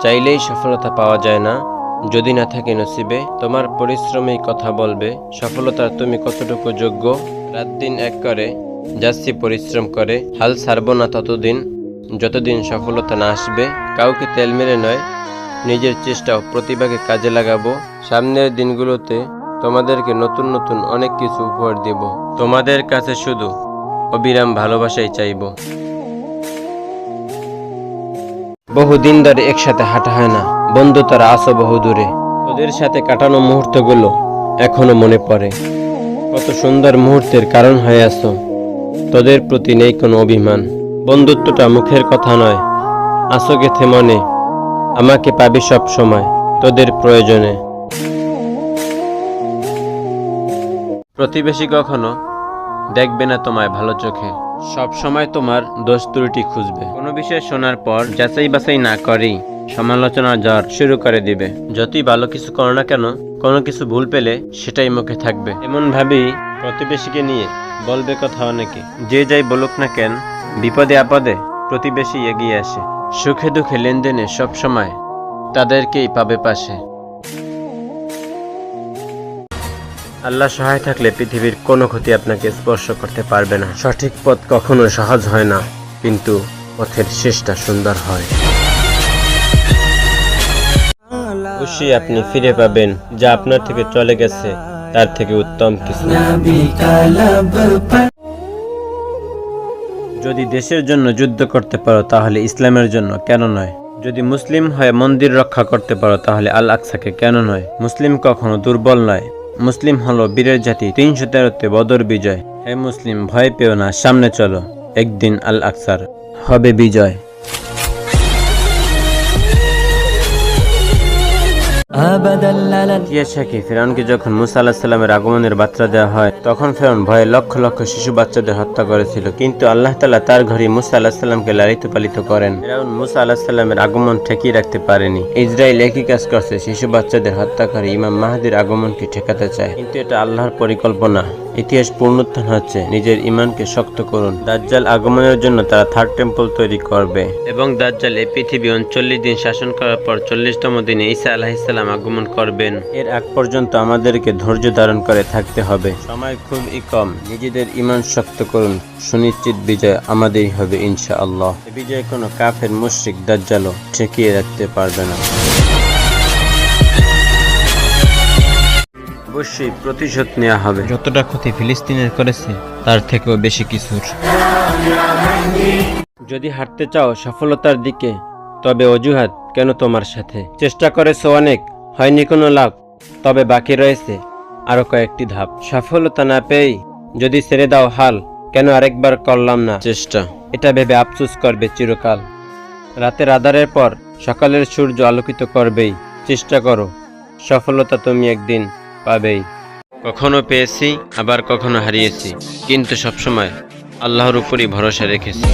চাইলেই সফলতা পাওয়া যায় না। যদি না থাকে নসিবে, তোমার পরিশ্রমেই কথা বলবে। সফলতার তুমি কতটুকু যোগ্য? রাত দিন এক করে, যাচ্ছি পরিশ্রম করে। হাল ছাড়ব না ততদিন। যতদিন সফলতা না আসবে, কাউকে তেল মেরে নয়। নিজের চেষ্টা ও প্রতিভাকে কাজে লাগাবো। সামনের দিনগুলোতে তোমাদেরকে নতুন নতুন অনেক কিছু উপহার দেব। তোমাদের কাছে শুধু অবিরাম ভালোবাসাই চাইব। বহুদিন ধরে একসাথে হাঁটা হয় না। বন্ধু তারা আসো বহু দূরে। ওদের সাথে কাটানো মুহূর্তগুলো এখনও মনে পড়ে। কত সুন্দর মুহূর্তের কারণ হয়ে আসো তোদের প্রতি নেই কোনো অভিমান। বন্ধুত্বটা মুখের কথা নয়। আসো গেথে মনে। আমাকে পাবি সব সময়, তোদের প্রয়োজনে। প্রতিবেশী কখনো দেখবে না তোমায় ভালো চোখে। সব সময় তোমার দোষ ত্রুটি খুঁজবে। কোনো বিষয় শোনার পর যাচাই বাছাই না করেই সমালোচনার জ্বর শুরু করে দিবে। যতই ভালো কিছু করো না কেন, কোনো কিছু ভুল পেলে সেটাই মুখে থাকবে। এমন ভাবেই প্রতিবেশীকে নিয়ে বলবে কথা অনেকে। যে যাই বলুক না কেন, বিপদে আপদে প্রতিবেশী এগিয়ে আসে। সুখে দুঃখে লেনদেনে সব সময় তাদেরকেই পাবে পাশে। আল্লাহ সহায় থাকলে পৃথিবীর কোনো ক্ষতি আপনাকে স্পর্শ করতে পারবে না। সঠিক পথ কখনো সহজ হয় না, কিন্তু পথের শেষটা সুন্দর হয়। খুশি আপনি ফিরে পাবেন, যা আপনার থেকে চলে গেছে, তার থেকে উত্তম কিছু। যদি দেশের জন্য যুদ্ধ করতে পারো, তাহলে ইসলামের জন্য কেন নয়? যদি মুসলিম হয়ে মন্দির রক্ষা করতে পারো, তাহলে আল আকসাকে কেন নয়? মুসলিম কখনো দুর্বল নয়। মুসলিম হলো বীরের জাতি, তিনশো তেরোতে বদর বিজয়। হে মুসলিম, ভয় পেও না, সামনে চলো। একদিন আল আকসার হবে বিজয়। সাক্ষী ফেরাউনকে যখন মুসা আগমনের বার্তা দেওয়া হয়, তখন ফেরাউন ভয়ে লক্ষ লক্ষ শিশু বাচ্চাদের হত্যা করেছিল। কিন্তু আল্লাহ তালা তার ঘরে মুসা আল্লাহ সাল্লামকে লালিত পালিত করেন। ফেরাউন মুসা আল্লাহ সাল্লামের আগমন ঠেকিয়ে রাখতে পারেনি। ইসরায়েল একই কাজ করছে, শিশু বাচ্চাদের হত্যা করে ইমাম মাহাদির আগমনকে ঠেকাতে চায়। কিন্তু এটা আল্লাহর পরিকল্পনা। ইতিহাস পুনরুত্থান হচ্ছে। নিজের ইমানকে শক্ত করুন। দাজ্জাল আগমনের জন্য তারা থার্ড টেম্পল তৈরি করবে। এবং দাজ্জাল এই পৃথিবী উনচল্লিশ দিন শাসন করার পর চল্লিশতম দিনে ঈসা আলাহিসাল্লাম আগমন করবেন। এর আগ পর্যন্ত আমাদেরকে ধৈর্য ধারণ করে থাকতে হবে। সময় খুবই কম। নিজেদের ইমান শক্ত করুন। সুনিশ্চিত বিজয় আমাদেরই হবে ইনশা আল্লাহ বিজয় কোনো কাফের মুশ্রিক দাজ্জালও ঠেকিয়ে রাখতে পারবে না। অবশ্যই প্রতিশোধ নেওয়া হবে। যতটা ক্ষতি ফিলিস্তিনের করেছে তার থেকেও বেশি কিছুর। যদি হাঁটতে চাও সফলতার দিকে তবে অজুহাত কেন তোমার সাথে? চেষ্টা করেছ অনেক হয়নি কোনো লাভ। তবে বাকি রয়েছে আরও কয়েকটি ধাপ। সফলতা না পেয়েই যদি ছেড়ে দাও হাল কেন আরেকবার করলাম না? চেষ্টা। এটা ভেবে আফসুস করবে চিরকাল। রাতের আধারের পর সকালের সূর্য আলোকিত করবেই। চেষ্টা করো। সফলতা তুমি একদিন পাবেই। কখনো পেয়েছি আবার কখনো হারিয়েছি। কিন্তু সবসময় আল্লাহর উপরই ভরসা রেখেছি।